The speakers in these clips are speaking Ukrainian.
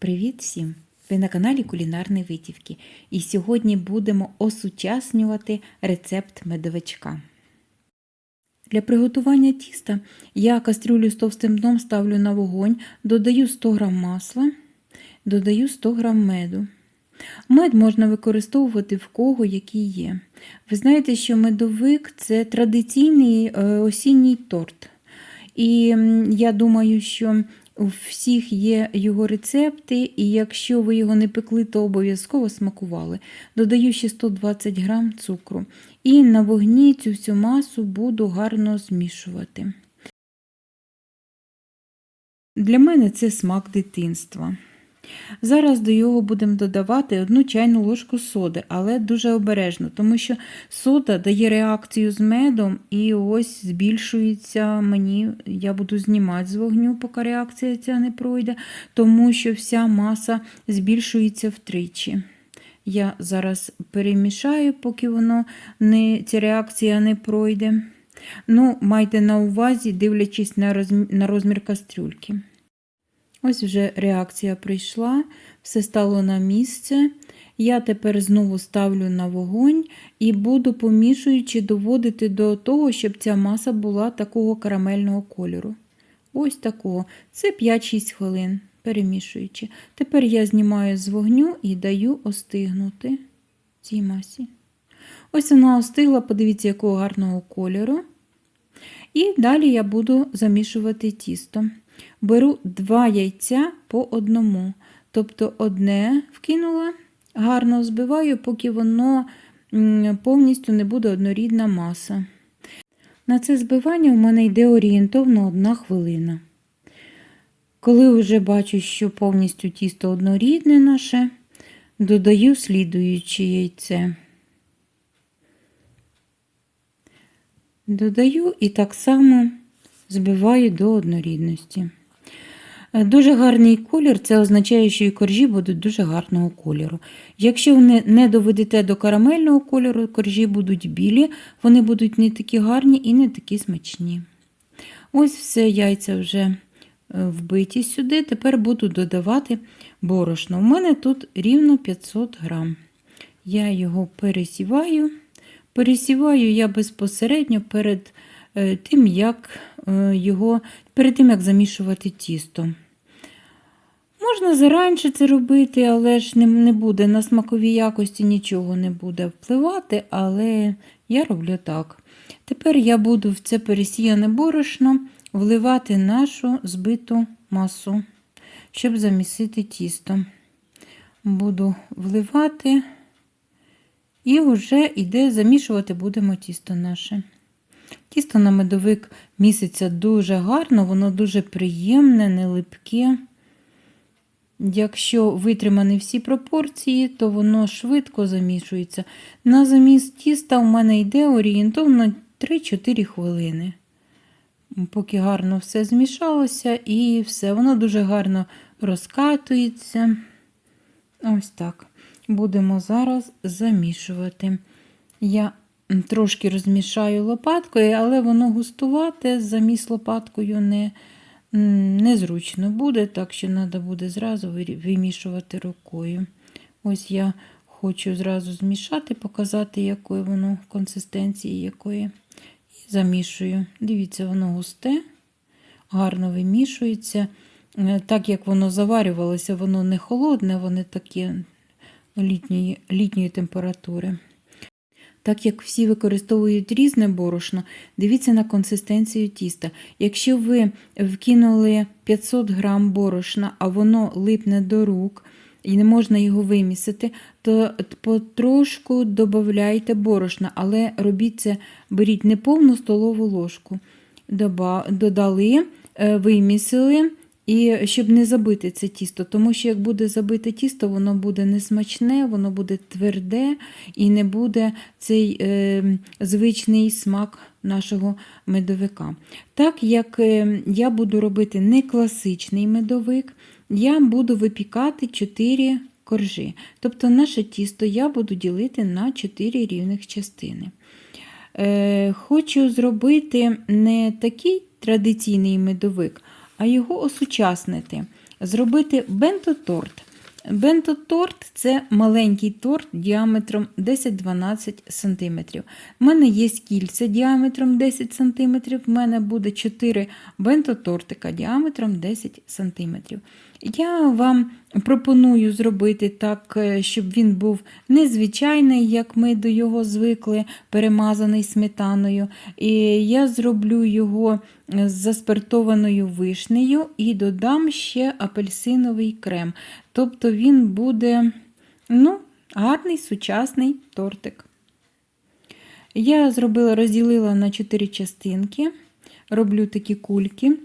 Привіт всім! Ви на каналі Кулінарні Витівки. І сьогодні будемо осучаснювати рецепт медовичка. Для приготування тіста я кастрюлю з товстим дном ставлю на вогонь, додаю 100 г масла, додаю 100 г меду. Мед можна використовувати в кого який є. Ви знаєте, що медовик це традиційний е, осінній торт. І я думаю, що у всіх є його рецепти, і якщо ви його не пекли, то обов'язково смакували. Додаю ще 120 грам цукру. І на вогні цю всю масу буду гарно змішувати. Для мене це смак дитинства. Зараз до його будемо додавати одну чайну ложку соди, але дуже обережно, тому що сода дає реакцію з медом, і ось збільшується мені, я буду знімати з вогню, поки реакція ця не пройде, тому що вся маса збільшується втричі. Я зараз перемішаю, поки воно не, ця реакція не пройде. Ну, майте на увазі, дивлячись на розмір, на розмір кастрюльки. Ось вже реакція прийшла, все стало на місце. Я тепер знову ставлю на вогонь і буду помішуючи доводити до того, щоб ця маса була такого карамельного кольору. Ось такого. Це 5-6 хвилин, перемішуючи. Тепер я знімаю з вогню і даю остигнути цій масі. Ось вона остигла, подивіться, якого гарного кольору. І далі я буду замішувати тісто. Беру два яйця по одному. Тобто одне вкинула, гарно збиваю, поки воно повністю не буде однорідна маса. На це збивання в мене йде орієнтовно одна хвилина. Коли вже бачу, що повністю тісто однорідне наше, додаю слідуюче яйце. Додаю і так само збиваю до однорідності. Дуже гарний колір, це означає, що і коржі будуть дуже гарного кольору. Якщо ви не доведете до карамельного кольору, коржі будуть білі, вони будуть не такі гарні і не такі смачні. Ось все яйця вже вбиті сюди. Тепер буду додавати борошно. У мене тут рівно 500 грам. Я його пересіваю. Пересіваю я безпосередньо перед тим, як його, перед тим, як замішувати тісто. Можна заранше це робити, але ж не, не буде на смаковій якості нічого не буде впливати, але я роблю так. Тепер я буду в це пересіяне борошно вливати нашу збиту масу, щоб замісити тісто. Буду вливати і вже йде замішувати будемо тісто наше. Тісто на медовик міситься дуже гарно, воно дуже приємне, не липке. Якщо витримані всі пропорції, то воно швидко замішується. На заміс тіста у мене йде орієнтовно 3-4 хвилини. Поки гарно все змішалося і все, воно дуже гарно розкатується. Ось так. Будемо зараз замішувати. Я трошки розмішаю лопаткою, але воно густувате, заміс лопаткою не, незручно буде, так що треба буде зразу вимішувати рукою. Ось я хочу зразу змішати, показати, якої воно консистенції якої. І замішую. Дивіться, воно густе, гарно вимішується. Так як воно заварювалося, воно не холодне, воно таке літньої, літньої температури. Так як всі використовують різне борошно, дивіться на консистенцію тіста. Якщо ви вкинули 500 грам борошна, а воно липне до рук і не можна його вимісити, то потрошку додайте борошна, але робіть це, беріть не повну столову ложку. Додали, вимісили. І щоб не забити це тісто, тому що як буде забите тісто, воно буде несмачне, воно буде тверде і не буде цей е, звичний смак нашого медовика. Так як е, я буду робити не класичний медовик, я буду випікати 4 коржі. Тобто наше тісто я буду ділити на 4 рівних частини. Е, Хочу зробити не такий традиційний медовик а його осучаснити. зробити бенто-торт. Бенто-торт це маленький торт діаметром 10-12 см. У мене є кільця діаметром 10 см, в мене буде 4 бенто-тортика діаметром 10 см. Я вам пропоную зробити так, е, щоб він був незвичайний, як ми до його звикли, перемазаний сметаною. І я зроблю його з заспиртованою вишнею і додам ще апельсиновий крем. Тобто він буде ну, гарний сучасний тортик. Я зробила, розділила на 4 частинки, роблю такі кульки.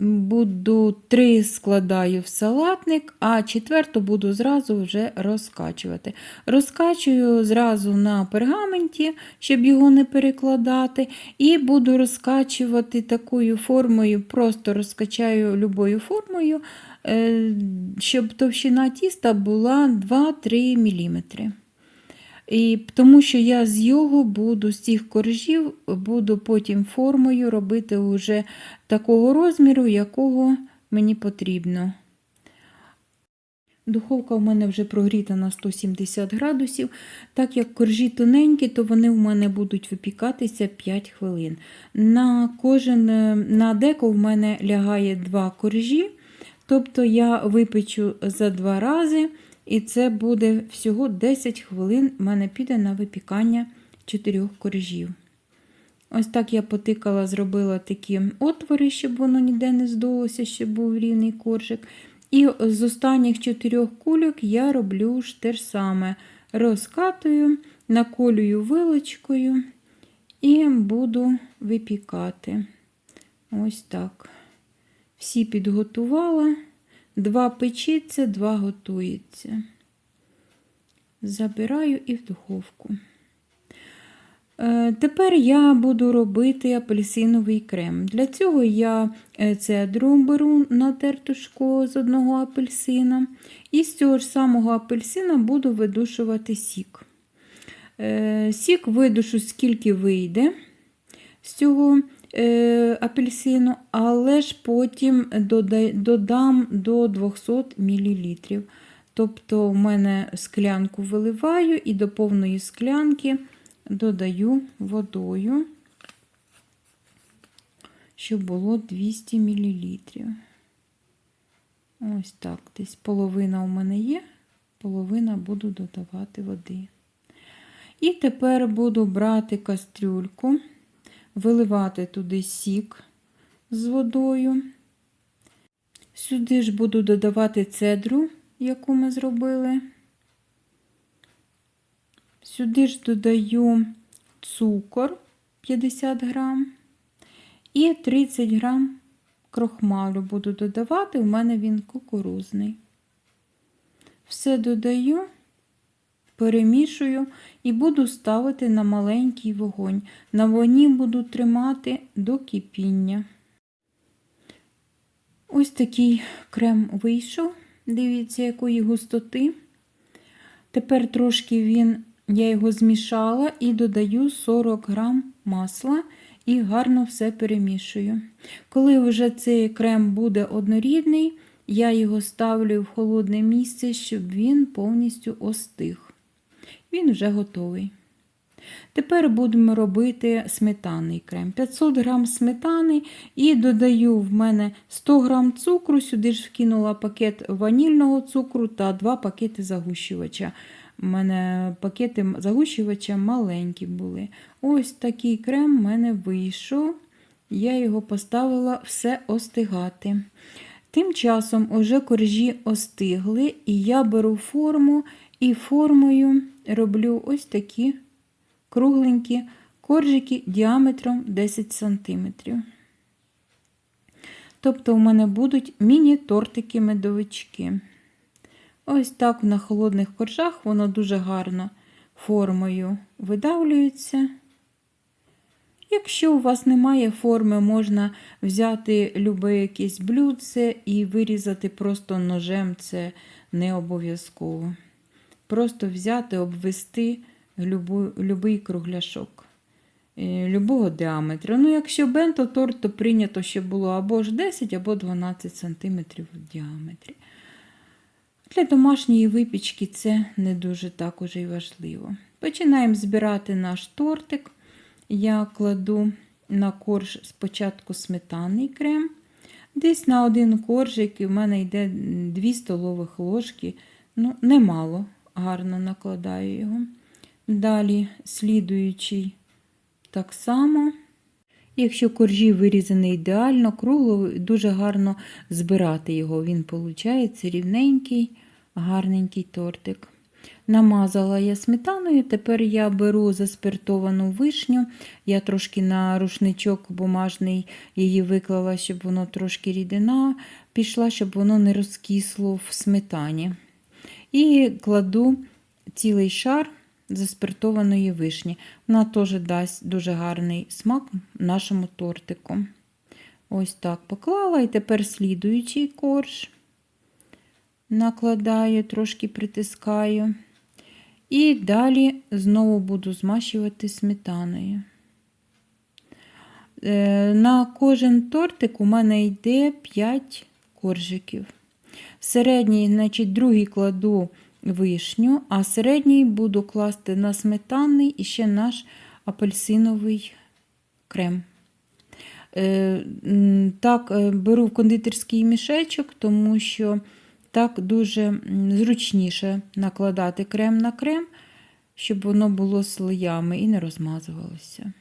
Буду три складаю в салатник, а четверту буду зразу вже розкачувати. Розкачую зразу на пергаменті, щоб його не перекладати. І буду розкачувати такою формою, просто розкачаю любою формою, е, щоб товщина тіста була 2-3 мм. І тому що я з його буду, з цих коржів, буду потім формою робити вже такого розміру, якого мені потрібно. Духовка у мене вже прогріта на 170 градусів. Так як коржі тоненькі, то вони у мене будуть випікатися 5 хвилин. На кожен, на деко в мене лягає 2 коржі, тобто я випечу за 2 рази. І це буде всього 10 хвилин в мене піде на випікання 4 коржів. Ось так я потикала, зробила такі отвори, щоб воно ніде не здулося, щоб був рівний коржик. І з останніх 4 кульок я роблю ж те ж саме. Розкатую, наколюю вилочкою і буду випікати. Ось так. Всі підготувала. Два печеться, два готується. Забираю і в духовку. Е, Тепер я буду робити апельсиновий крем. Для цього я е, цедру беру натерту шкло з одного апельсина. І з цього ж самого апельсина буду видушувати сік. Е, Сік видушу, скільки вийде з цього апельсину, але ж потім додам до 200 мл. Тобто, у мене склянку виливаю і до повної склянки додаю водою, щоб було 200 мл. Ось так, десь половина у мене є, половина буду додавати води. І тепер буду брати кастрюльку, виливати туди сік з водою. Сюди ж буду додавати цедру, яку ми зробили. Сюди ж додаю цукор 50 грам і 30 грам крохмалю буду додавати, у мене він кукурузний. Все додаю, перемішую і буду ставити на маленький вогонь. На вогні буду тримати до кипіння. Ось такий крем вийшов. Дивіться, якої густоти. Тепер трошки він, я його змішала і додаю 40 грам масла і гарно все перемішую. Коли вже цей крем буде однорідний, я його ставлю в холодне місце, щоб він повністю остиг. Він вже готовий. Тепер будемо робити сметанний крем. 500 грам сметани і додаю в мене 100 грам цукру, сюди ж вкинула пакет ванільного цукру та 2 пакети загущувача. У мене пакети загущувача маленькі були. Ось такий крем в мене вийшов. Я його поставила все остигати. Тим часом уже коржі остигли, і я беру форму і формою роблю ось такі кругленькі коржики діаметром 10 см. Тобто у мене будуть міні-тортики-медовички. Ось так на холодних коржах воно дуже гарно формою видавлюється. Якщо у вас немає форми, можна взяти любе якесь блюдце і вирізати просто ножем, це не обов'язково. Просто взяти, обвести любу, любий кругляшок. е, любого діаметру. Ну, якщо бенто торт, то прийнято, щоб було або ж 10, або 12 см в діаметрі. Для домашньої випічки це не дуже так уже й важливо. Починаємо збирати наш тортик. Я кладу на корж спочатку сметанний крем. Десь на один коржик і в мене йде 2 столових ложки. Ну, немало, гарно накладаю його. Далі слідуючий так само. Якщо коржі вирізаний ідеально, кругло, дуже гарно збирати його. Він виходить рівненький, гарненький тортик. Намазала я сметаною, тепер я беру заспиртовану вишню. Я трошки на рушничок бумажний її виклала, щоб воно трошки рідина пішла, щоб воно не розкисло в сметані. І кладу цілий шар заспиртованої вишні. Вона теж дасть дуже гарний смак нашому тортику. Ось так поклала, і тепер слідуючий корж накладаю, трошки притискаю. І далі знову буду змащувати сметаною. Е, На кожен тортик у мене йде 5 коржиків. Середній, значить, другий кладу вишню, а середній буду класти на сметанний і ще наш апельсиновий крем. Е, Так, е, беру в кондитерський мішечок, тому що так дуже зручніше накладати крем на крем, щоб воно було слоями і не розмазувалося.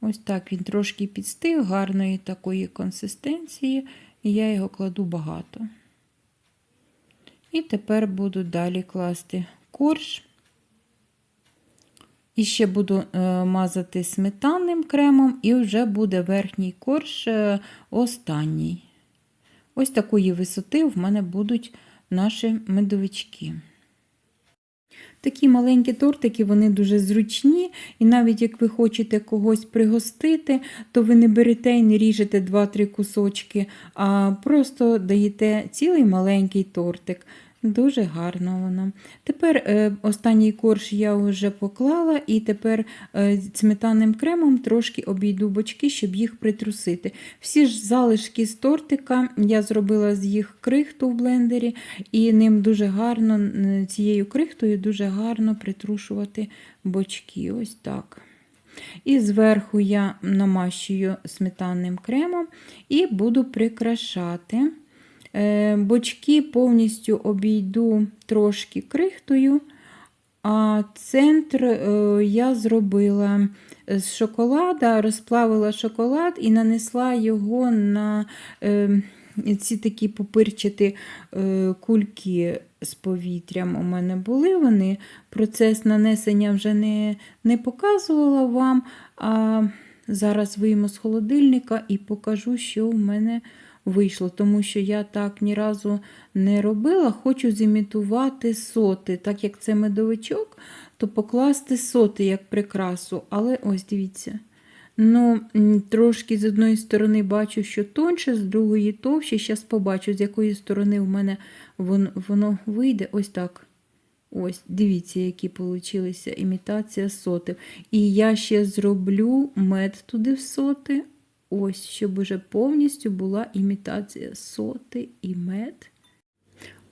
Ось так він трошки підстиг, гарної такої консистенції, і я його кладу багато. І тепер буду далі класти корж. І ще буду е, мазати сметанним кремом, і вже буде верхній корж е, останній. Ось такої висоти в мене будуть наші медовички. Такі маленькі тортики, вони дуже зручні, і навіть як ви хочете когось пригостити, то ви не берете і не ріжете 2-3 кусочки, а просто даєте цілий маленький тортик. Дуже гарно воно. Тепер е, останній корж я вже поклала, і тепер е, сметанним кремом трошки обійду бочки, щоб їх притрусити. Всі ж залишки з тортика я зробила з їх крихту в блендері, і ним дуже гарно, цією крихтою дуже гарно притрушувати бочки. Ось так. І зверху я намащую сметанним кремом і буду прикрашати. Е, Бочки повністю обійду трошки крихтою, а центр е, я зробила з шоколада, розплавила шоколад і нанесла його на е, ці такі пупирчаті е, кульки з повітрям. У мене були вони. Процес нанесення вже не, не показувала вам, а зараз вийму з холодильника і покажу, що в мене вийшло, тому що я так ні разу не робила. Хочу зімітувати соти. Так як це медовичок, то покласти соти як прикрасу. Але ось дивіться. Ну, трошки з одної сторони бачу, що тонше, з другої товще. Зараз побачу, з якої сторони в мене воно, воно вийде. Ось так. Ось, дивіться, які получилися імітація сотів. І я ще зроблю мед туди в соти. Ось, щоб уже повністю була імітація соти і мед.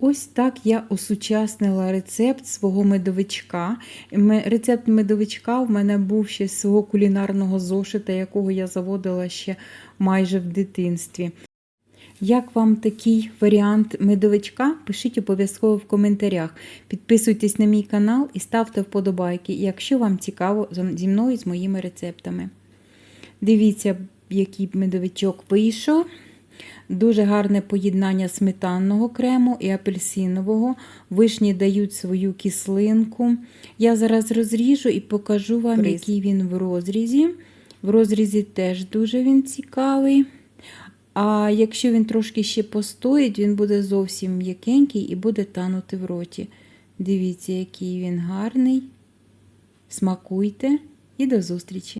Ось так я осучаснила рецепт свого медовичка. Рецепт медовичка в мене був ще з свого кулінарного зошита, якого я заводила ще майже в дитинстві. Як вам такий варіант медовичка? Пишіть обов'язково в коментарях. Підписуйтесь на мій канал і ставте вподобайки, якщо вам цікаво зі мною і з моїми рецептами. Дивіться, який медовичок вийшов. Дуже гарне поєднання сметанного крему і апельсинового. Вишні дають свою кислинку. Я зараз розріжу і покажу вам, Приз. який він в розрізі. В розрізі теж дуже він цікавий. А якщо він трошки ще постоїть, він буде зовсім м'якенький і буде танути в роті. Дивіться, який він гарний. Смакуйте і до зустрічі!